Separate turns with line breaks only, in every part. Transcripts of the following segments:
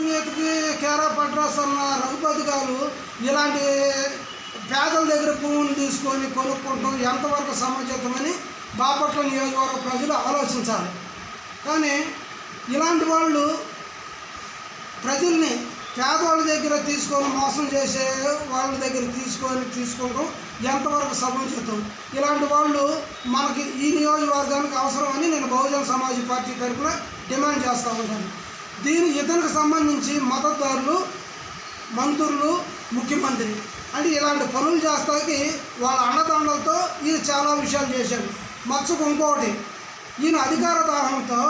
మీదకి కేరా పడ్రాస్ అన్న రఘుపతి గారు ఇలాంటి పేదల దగ్గర భూములు తీసుకొని కొనుక్కుంటాం ఎంతవరకు సముచితమని బాపట్ల నియోజకవర్గ ప్రజలు ఆలోచించాలి. కానీ ఇలాంటి వాళ్ళు ప్రజల్ని పేదవాళ్ళ దగ్గర తీసుకొని మోసం చేసే వాళ్ళ దగ్గర తీసుకొని తీసుకోవడం ఎంతవరకు సముచితం ఇలాంటి వాళ్ళు మనకి ఈ నియోజకవర్గానికి అవసరమని నేను బహుజన సమాజ్ పార్టీ తరఫున డిమాండ్ చేస్తూ ఉంటాను దీని ఇతనికి సంబంధించి మతదారులు మంత్రులు ముఖ్యమంత్రి. అంటే ఇలాంటి పనులు చేస్తాకి వాళ్ళ అన్నదండలతో ఈయన చాలా విషయాలు చేశాడు. మచ్చకు ఇంకోటి ఈయన అధికార దాహంతో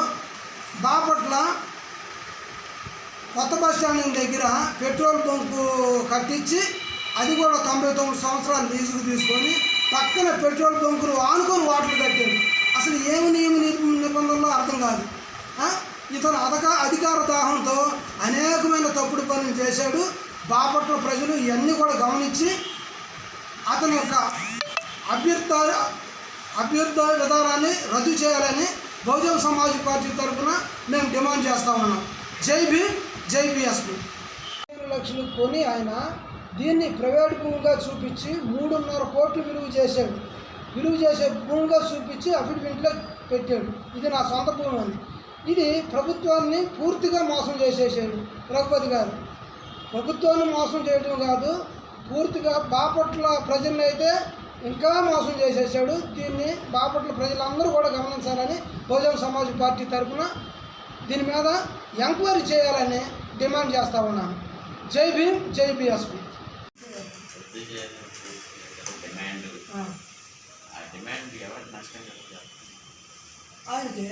బాపట్ల కొత్త బస్ స్టాండ్ దగ్గర పెట్రోల్ బంకు కట్టించి అది కూడా తొంభై తొమ్మిది సంవత్సరాలు లీజుకు తీసుకొని పక్కన పెట్రోల్ బంకులు ఆనుకొని వాటర్ కట్టాడు. అసలు ఏమి నియమ అధక అధికార దాహంతో అనేకమైన తప్పుడు పనులు చేశాడు. బాపట్ల ప్రజలు ఇవన్నీ కూడా గమనించి అతని యొక్క అభ్యర్థ అభ్యర్థ విధానాన్ని రద్దు చేయాలని బహుజన సమాజ్ పార్టీ తరఫున మేము డిమాండ్ చేస్తా ఉన్నాం. జై భీమ్ జై బిఎస్పి. లక్షలు కొని ఆయన దీన్ని ప్రైవేట్ భూమిగా చూపించి మూడున్నర కోట్లు విలువ చేశాడు. విలువ చేసే భూమిగా చూపించి అఫిడవిట్లో పెట్టాడు. ఇది నా సొంత భూమి అని. ఇది ప్రభుత్వాన్ని పూర్తిగా మోసం చేసేసాడు రఘుపతి గారు. ప్రభుత్వాన్ని మోసం చేయడం కాదు పూర్తిగా బాపట్ల ప్రజల్ని అయితే ఇంకా మోసం చేసేసాడు. దీన్ని బాపట్ల ప్రజలందరూ కూడా గమనించాలని బహుజన సమాజ్ పార్టీ తరఫున దీని మీద ఎంక్వైరీ చేయాలని డిమాండ్ చేస్తా ఉన్నాను. జై భీమ్ జై బిఎస్పి. ఆయనకి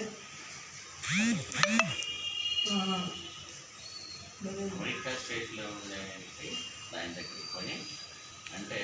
అమెరికా స్టేట్లో ఉండే దాని దగ్గరికి కొని అంటే